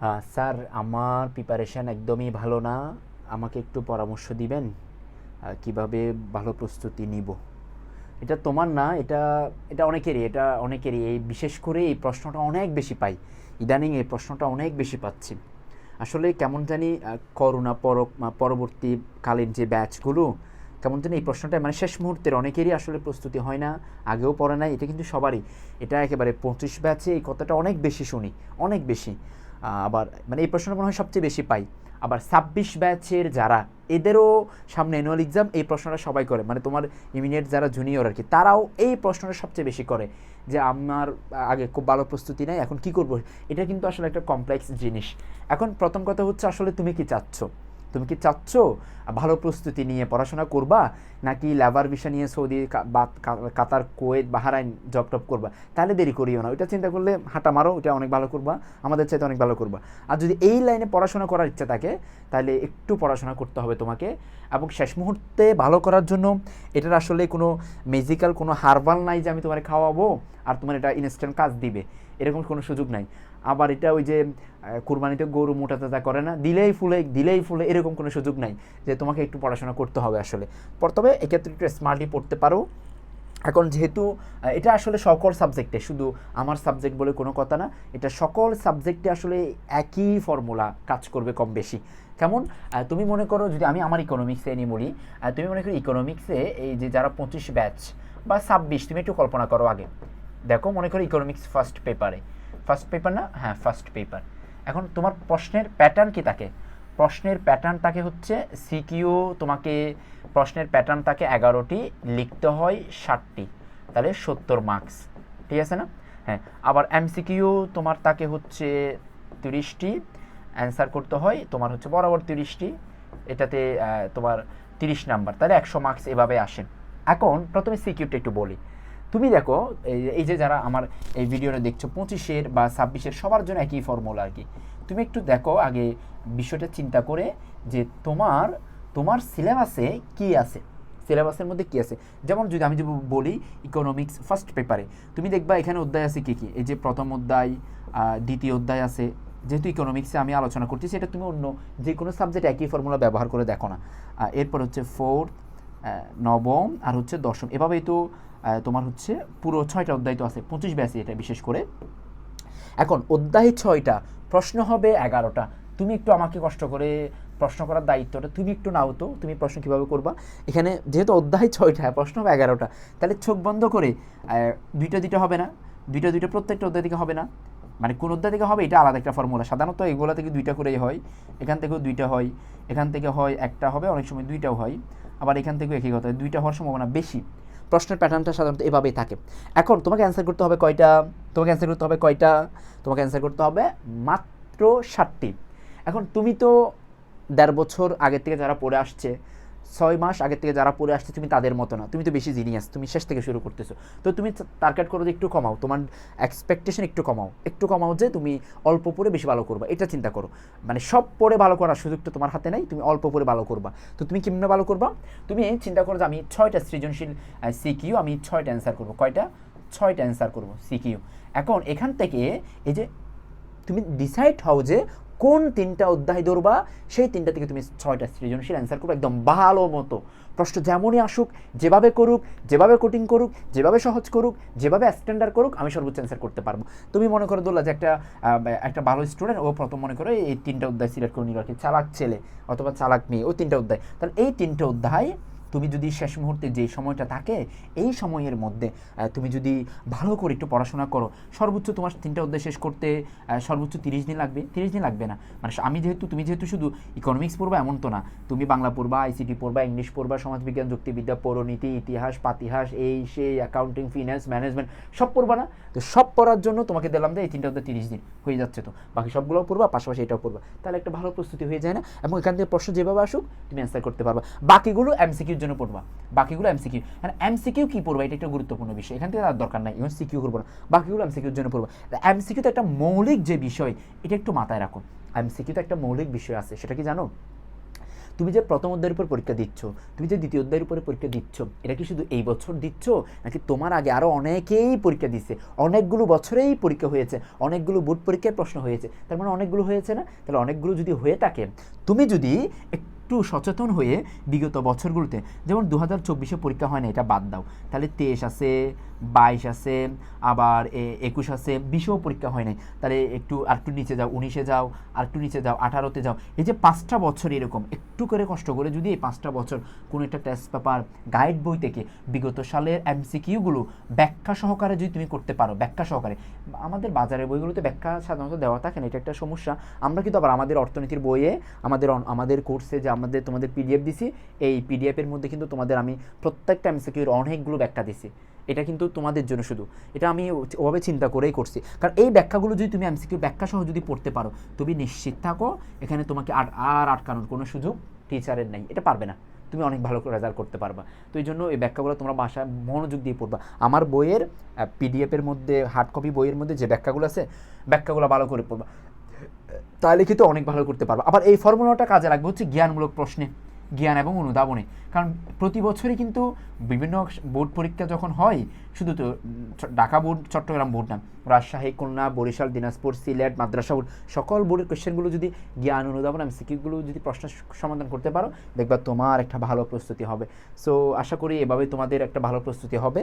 আহ, sir আমার preparation একদমই ভালো না। আমাকে একটু পরামর্শ দিবেন কীভাবে ভালো প্রস্তুতি নিব? এটা তোমার না এটা এটা অনেকেরই এটা অনেকেরই। এই বিশেষ করে এই প্রশ্নটা অনেক বেশি পাই। ইদানিং এই প্রশ্নটা অনেক বেশি পাচ্ছি। আসলে কেমন জানি করোনা পর পরবর্তীকালীন যে ব্যাচগুলো কেমন জানি এই প্রশ্নটা মানে শেষ মুহূর্তের অনেকেরই আসলে প্রস্তুতি হয় না আগেও পড়ে নাই এটা কিন্তু সবারই। এটা একেবারে পঁচিশ ব্যাচে এই কথাটা অনেক বেশি শুনি অনেক বেশি। আবার মানে এই প্রশ্নটা মনে হয় সবচেয়ে বেশি পাই। আবার ছাব্বিশ ব্যাচের যারা, এদেরও সামনে অ্যানুয়াল এক্সাম এই প্রশ্নটা সবাই করে। মানে তোমার ইমিডিয়েট যারা জুনিয়র আর কি, তারাও এই প্রশ্নটা সবচেয়ে বেশি করে যে আমার আগে খুব ভালো প্রস্তুতি নেই, এখন কি করব? এটা কিন্তু আসলে একটা কমপ্লেক্স জিনিস। এখন প্রথম কথা হচ্ছে আসলে তুমি কি চাচ্ছ? তুমি কি চাচ্ছ? ভালো প্রস্তুতি নিয়ে পড়াশোনা করবা? নাকি লেবার ভিসা নিয়ে Saudi Qatar, Kuwait Bahrain job top করবা? তাহলে দেরি করিও না। ওইটা চিন্তা করলে হাঁটা মারো ওটা অনেক ভালো করবা। আমাদের চাইতে অনেক ভালো করবা। আর যদি এই লাইনে পড়াশোনা করার ইচ্ছা থাকে, তাহলে একটু পড়াশোনা করতে হবে তোমাকে। এবং শেষ মুহূর্তে ভালো করার জন্য এটার আসলে কোনো মেজিক্যাল কোনো হারবাল নাই যে আমি তোমার খাওয়াবো, আর তোমার এটা ইনস্ট্যান্ট কাজ দিবে। এরকম কোনো সুযোগ নাই। আবার এটা ওই যে কুরবানিতে গরু মোটা তাজা করে না, দিলেই ফুলে দিলেই ফুলে এরকম কোনো সুযোগ নাই যে তোমাকে একটু পড়াশোনা করতে হবে আসলে। তবে এক্ষেত্রে একটু স্মার্টলি পড়তে পারো। এখন যেহেতু এটা আসলে সকল সাবজেক্টে, শুধু আমার সাবজেক্ট বলে কোনো কথা না, এটা সকল সাবজেক্টে আসলে একই ফর্মুলা কাজ করবে কম বেশি। কেমন? তুমি মনে করো যদি আমি আমার ইকোনমিক্সে নিয়ে বলি তুমি মনে করো ইকোনমিক্সে এই যে যারা পঁচিশ ব্যাচ বা ছাব্বিশ, তুমি একটু কল্পনা করো আগে। দেখো, মনে করো ইকোনমিক্স ফার্স্ট পেপারে ফার্স্ট পেপার না? হ্যাঁ ফার্স্ট পেপার এখন তোমার প্রশ্নের প্যাটার্ন কি থাকে প্রশ্নের প্যাটার্ন থাকে হচ্ছে সিকিউ তোমাকে প্রশ্নের প্যাটার্ন থাকে এগারোটি, লিখতে হয় ষাটটি। তাহলে সত্তর মার্কস ঠিক আছে না? হ্যাঁ আবার এমসিকিউ তোমার তাকে হচ্ছে তিরিশটি। অ্যান্সার করতে হয় তোমার হচ্ছে বরাবর তিরিশটি। এটাতে তোমার তিরিশ নাম্বার তাহলে একশো মার্কস এভাবে আসেন এখন প্রথমে সিকিউরটা একটু বলি। তুমি দেখো, এই- এই যে যারা আমার এই ভিডিওটা দেখছ, পঁচিশের বা ছাব্বিশের সবার জন্য একই ফর্মুলা আর কি। তুমি একটু দেখো আগে বিষয়টা চিন্তা করে যে তোমার তোমার সিলেবাসে কি আছে? সিলেবাসের মধ্যে কি আছে? যেমন যদি আমি যদি বলি ইকোনমিক্স ফার্স্ট পেপারে তুমি দেখবা এখানে অধ্যায় আছে কি কি? এই যে প্রথম অধ্যায় দ্বিতীয় অধ্যায় আছে। যেহেতু ইকোনমিক্সে আমি আলোচনা করছি, সেটা তুমি অন্য যে কোনো সাবজেক্ট একই ফর্মুলা ব্যবহার করে দেখো না। এরপর হচ্ছে ফোর্থ নবম আর হচ্ছে দশম। এভাবেই তো তোমার হচ্ছে পুরো ছয়টা অধ্যায় তো আছে, পঁচিশ ব্যাসে এটা বিশেষ করে। এখন অধ্যায় ছয়টা, প্রশ্ন হবে এগারোটা। তুমি একটু আমাকে কষ্ট করে প্রশ্ন করার দায়িত্বটা তুমি একটু নাও তো, তুমি প্রশ্ন কীভাবে করবা? এখানে যেহেতু অধ্যায় ছয়টা, প্রশ্ন হবে এগারোটা, তাহলে চোখ বন্ধ করে দুইটা দুইটা হবে না, দুইটা দুইটা প্রত্যেকটা অধ্যায় থেকে হবে না। মানে কোন অধ্যায় থেকে হবে, এটা আলাদা একটা ফর্মুলা সাধারণত এগুলো থেকে দুইটা করেই হয়, এখান থেকেও দুইটা হয়, এখান থেকে হয় একটা হবে, অনেক সময় দুইটাও হয়, আবার এখান থেকেও একই কথা, দুইটা হওয়ার সম্ভাবনা বেশি। প্রশ্নের প্যাটার্নটা সাধারণত এভাবেই থাকে। এখন তোমাকে অ্যান্সার করতে হবে কয়টা? তোমাকে অ্যান্সার করতে হবে কয়টা? তোমাকে অ্যান্সার করতে হবে মাত্র ষাটটি। এখন তুমি তো দেড় বছর আগের থেকে যারা পড়ে আসছে ছয় মাস আগের থেকে যারা পড়ে আসছে, তুমি তাদের মতো না। তুমি তো বেশি জিনিয়াস তুমি শেষ থেকে শুরু করতেছো। তো তুমি টার্গেট করো যে একটু কমাও, তোমার এক্সপেকটেশন একটু কমাও। একটু কমাও যে তুমি অল্প পড়ে বেশি ভালো করবা। এটা চিন্তা করো। মানে সব পড়ে ভালো করার সুযোগটা তোমার হাতে নেই, তুমি অল্প পড়ে ভালো করবা। তো তুমি কেমনে ভালো করবা? তুমি চিন্তা করো যে আমি ছয়টা সৃজনশীল সিকিউ আমি ছয়টা অ্যান্সার করব। কয়টা? ছয়টা অ্যান্সার করব সিকিউ এখন এখান থেকে এই যে তুমি ডিসাইড হও যে কোন তিনটা অধ্যায় ধরবা, সেই তিনটা থেকে তুমি ছয়টা সৃজনশীল অ্যান্সার করবে একদম ভালো মতো। প্রশ্ন যেমনই আসুক, যেভাবে করুক, যেভাবে কোটিং করুক, যেভাবে সহজ করুক, যেভাবে স্ট্যান্ডার্ড করুক, আমি সর্বোচ্চ অ্যান্সার করতে পারব। তুমি মনে করো দোল্লা যে একটা একটা ভালো স্টুডেন্ট ও প্রথম মনে করো এই তিনটা অধ্যায় সিলেক্ট করে নিল আর কি, চালাক ছেলে অথবা চালাক মেয়ে, ও তিনটা অধ্যায়। তাহলে এই তিনটা অধ্যায় তুমি যদি শেষ মুহূর্তে যে সময়টা থাকে, এই সময়ের মধ্যে তুমি যদি ভালো করে একটু পড়াশোনা করো, সর্বোচ্চ তোমার তিনটা অধ্যায় শেষ করতে সর্বোচ্চ তিরিশ দিন লাগবে। তিরিশ দিন লাগবে না। মানে আমি যেহেতু, তুমি যেহেতু শুধু ইকোনমিক্স পড়বা এমন তো না। তুমি বাংলা পড়বা আইসিটি পড়বা ইংলিশ পড়বা, সমাজবিজ্ঞান, যুক্তিবিদ্যা, পৌরনীতি, ইতিহাস, পাতিহাস, এই, সেই অ্যাকাউন্টিং ফিনান্স ম্যানেজমেন্ট সব পড়বা না? তো সব পড়ার জন্য তোমাকে দিলাম যে এই তিনটা অধ্যায় তিরিশ দিন হয়ে যাচ্ছে তো। বাকি সবগুলোও পড়বা, পাশাপাশি এটাও পড়বা। তাহলে একটা ভালো প্রস্তুতি হয়ে যায় না? এবং এখান থেকে প্রশ্ন যেভাবে আসুক, তুমি অ্যান্সার করতে পারবা। বাকিগুলো এমসিকিউর জন্য পড়বা। বাকিগুলো এমসিকিউ হ্যাঁ এমসিকিউ কি পড়বা? এটা একটা গুরুত্বপূর্ণ বিষয়। এখান থেকে আর দরকার নাই ইভেন সিকিউ করব না। বাকিগুলো এমসিকিউর জন্য পড়বা। এমসিকিউ তো একটা মৌলিক যে বিষয়, এটা একটু মাথায় রাখুন এমসিকিউ তো একটা মৌলিক বিষয় আছে, সেটা কি জানো? তুমি যে প্রথম অধ্যায়ের উপর পরীক্ষা দিচ্ছ, তুমি যে দ্বিতীয় অধ্যায়ের উপরে পরীক্ষা দিচ্ছ, এটা কি শুধু এই বছর দিচ্ছ, নাকি তোমার আগে আরও অনেকেই পরীক্ষা দিচ্ছে অনেকগুলো বছরেই পরীক্ষা হয়েছে, অনেকগুলো বোর্ড পরীক্ষায় প্রশ্ন হয়েছে। তার মানে অনেকগুলো হয়েছে না? তাহলে অনেকগুলো যদি হয়ে থাকে, তুমি যদি একটু সচেতন হয়ে বিগত বছরগুলোতে, যেমন দু হাজার চব্বিশে পরীক্ষা হয় না, এটা বাদ দাও। তাহলে তেইশ আছে, বাইশ আছে, আবার একুশ আছে, বিশেও পরীক্ষা হয় নাই। তাহলে একটু আর একটু নিচে যাও, উনিশে যাও আর একটু নিচে যাও, আঠারোতে যাও। এই যে পাঁচটা বছর এরকম, একটু করে কষ্ট করে যদি এই পাঁচটা বছর কোনো একটা টেস্ট পেপার গাইড বই থেকে বিগত সালের এমসিকিউগুলো ব্যাখ্যা সহকারে যদি তুমি করতে পারো, ব্যাখ্যা সহকারে, আমাদের বাজারের বইগুলোতে ব্যাখ্যা সাধারণত দেওয়া থাকে না, এটা একটা সমস্যা। আমরা কিন্তু আবার আমাদের অর্থনীতির বইয়ে, আমাদের আমাদের কোর্সে যে আমাদের, তোমাদের পিডিএফ দিছি। এই পিডিএফের মধ্যে কিন্তু তোমাদের আমি প্রত্যেকটা এমসিকিউর অনেকগুলো ব্যাখ্যা দিছি। এটা কিন্তু তোমাদের জন্য শুধু। এটা আমি ওভাবে চিন্তা করেই করছি। কারণ এই ব্যাখ্যাগুলো যদি তুমি এমসিকিউ ব্যাখ্যা সহ যদি পড়তে পারো, তুমি নিশ্চিত থাকো, এখানে তোমাকে আর আর আটকানোর কোনো সুযোগ টিচারের নেই। এটা পারবে না। তুমি অনেক ভালো করে রেজাল্ট করতে পারবা। তো এই জন্য এই ব্যাখ্যাগুলো তোমরা বাসায় মনোযোগ দিয়ে পড়বা। আমার বইয়ের পিডিএফের মধ্যে হার্ড কপি বইয়ের মধ্যে যে ব্যাখ্যাগুলো আছে, ব্যাখ্যাগুলো ভালো করে পড়বা। তাহলে কিন্তু অনেক ভালো করতে পারবা। আবার এই ফর্মুলাটা কাজে লাগবে হচ্ছে জ্ঞানমূলক প্রশ্নে, জ্ঞান এবং অনুধাবনে। কারণ প্রতি বছরই কিন্তু বিভিন্ন বোর্ড পরীক্ষা যখন হয়, শুধু তো ঢাকা বোর্ড, চট্টগ্রাম বোর্ড না, রাজশাহী, খুলনা, বরিশাল, দিনাজপুর, সিলেট, মাদ্রাসা বোর্ড, সকল বোর্ডের কোয়েশ্চেনগুলো যদি জ্ঞান, অনুধাবন এমসিকিউগুলো যদি প্রশ্ন সমাধান করতে পারো, দেখবা তোমার একটা ভালো প্রস্তুতি হবে। সো আশা করি এভাবে তোমাদের একটা ভালো প্রস্তুতি হবে।